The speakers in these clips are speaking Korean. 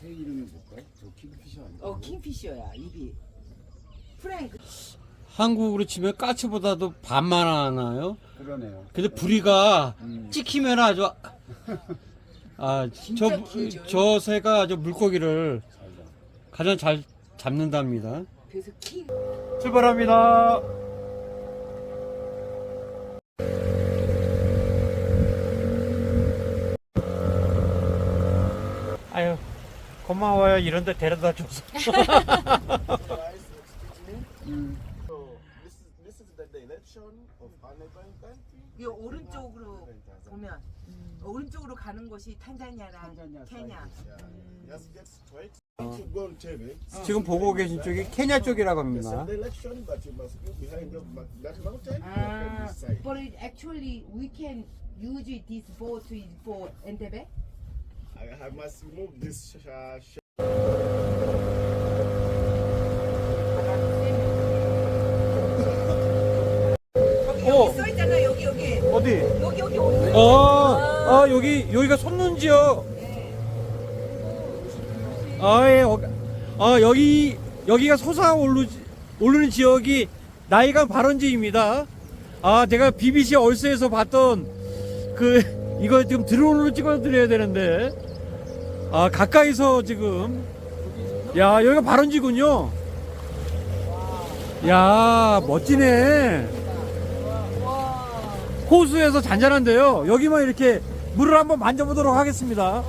새 이름이 뭘까? 저 킹피셔 아니야? 어 킹피셔야 입이. 프랭크. 한국으로 치면 까치보다도 반만 하나요? 그러네요. 근데 부리가 음. 찍히면 아주 아, 진짜 저, 길죠. 저 새가 아주 물고기를. 가장 잘 잡는답니다. 그래서 킹. 출발합니다. 아유, 고마워요. 이런데 데려다 줘서. 음. So this is this is the direction of our neighboring country. 이 오른쪽으로 보면 오른쪽으로 가는 곳이 탄자니아랑 탄자니아 케냐. 지금 보고 계신 쪽이 케냐 쪽이라고 합니다. 아, but actually we can use this boat for Entebbe. I, I must remove this sh- sh- 여기 어. 여기 써 있잖아 여기 여기 어디? 여기 여기 오늘. 어, 아, 여기, 여기가 솟는지요? 아, 예, 어, 아, 여기, 여기가 솟아오르, 오르는 지역이 나이가 발원지입니다. 아, 제가 BBC 얼스에서 봤던 그, 이거 지금 드론으로 찍어드려야 되는데, 아, 가까이서 지금, 야, 여기가 발원지군요. 야, 멋지네. 호수에서 잔잔한데요. 여기만 이렇게 물을 한번 만져보도록 하겠습니다.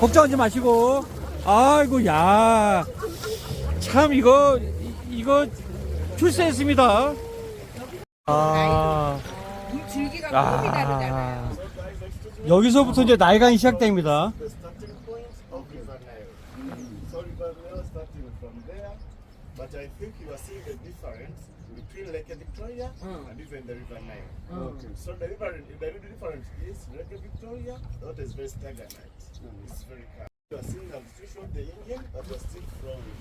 걱정하지 마시고. 아이고, 야. 참, 이거, 이- 이거 출세했습니다. 아, 물 줄기가 아. 다르잖아요. 여기서부터 이제 나이간이 시작됩니다. the starting point of River Nile. So River Nile starting from there, but I think you are seeing the difference between Lake Victoria Mm. and even the River Nile. 오케이. So the river, the difference is Lake Victoria, that is very stagnant. It's very calm. You are seeing the switch of the engine, but you're still flowing,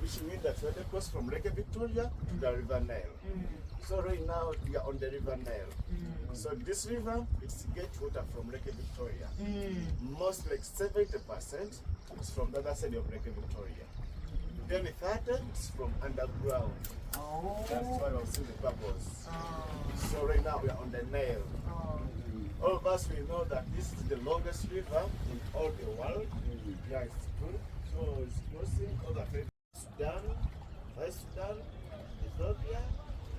which means that you are cross from Lake Victoria to the River Nile. Mm. So right now we are on the River Nile. Mm. So this river, it's get water from Lake Victoria. Mm. Most like 70% is from the other side of Lake Victoria. Then 30 is from underground. Oh. That's why I'm seeing the bubbles. Oh. So right now we are on the Nile. All us we know that this is the longest river in all the world. Yeah, it's good. So it's crossing way to Sudan, South Sudan, Ethiopia,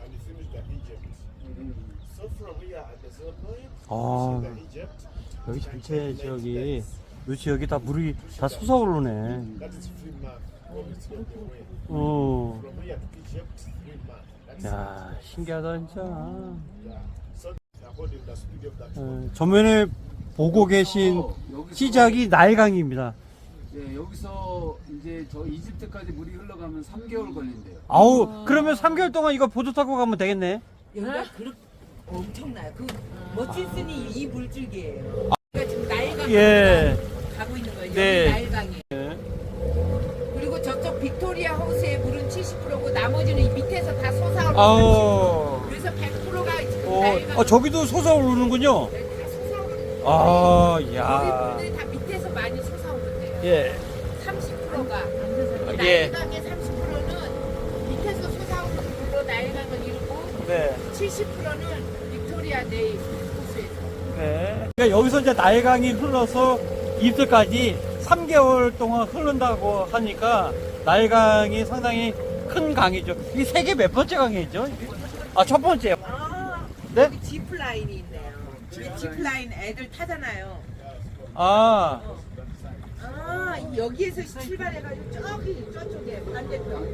and it finished at Egypt. So from here at the zero point, 아. you see the Egypt. 여기 전체 지역이, 요 지역이 다 물이 다 솟아오르네. That is free way. 어. From here to Egypt, free. That's 야, 신기하다, 진짜. yeah. So 어, 전면에 보고 계신 어, 여기서- 시작이 나일강입니다. 예, 여기서 이제 저 이집트까지 물이 흘러가면 3개월 걸린대요. 아우, 그러면 3개월 동안 이거 보드 타고 가면 되겠네. 여기가 그렇 엄청나요. 그 멋진 스니 이 물줄기예요. 그러니까 지금 나일강 예. 가고 있는 거예요. 네. 여기 나일강이에요. 그리고 저쪽 빅토리아 하우스의 물은 70%고 나머지는 이 밑에서 다 솟아오르는 아우. 그래서 100%가 지금 어. 어, 저기도 솟아오르는군요. 아. 야. 여기 물들이 다 밑에서 많이 솟아오른대요. 예. 30%가 예. 나일강의 30%는 밑에서 솟아오르는 물로 나일강을 이루고 네. 70%는 빅토리아 데이 호수에서. 네. 그러니까 여기서 이제 나일강이 흘러서 입들까지 3개월 동안 흐른다고 하니까 나일강이 상당히 큰 강이죠. 이게 세계 몇 번째 강이죠? 이게? 아, 첫 번째요. 아, 네? 여기 지프라인이 있네요. 여기 지프라인 애들 타잖아요. 아, 아, 여기에서 출발해가지고 저기 저쪽에 반대편.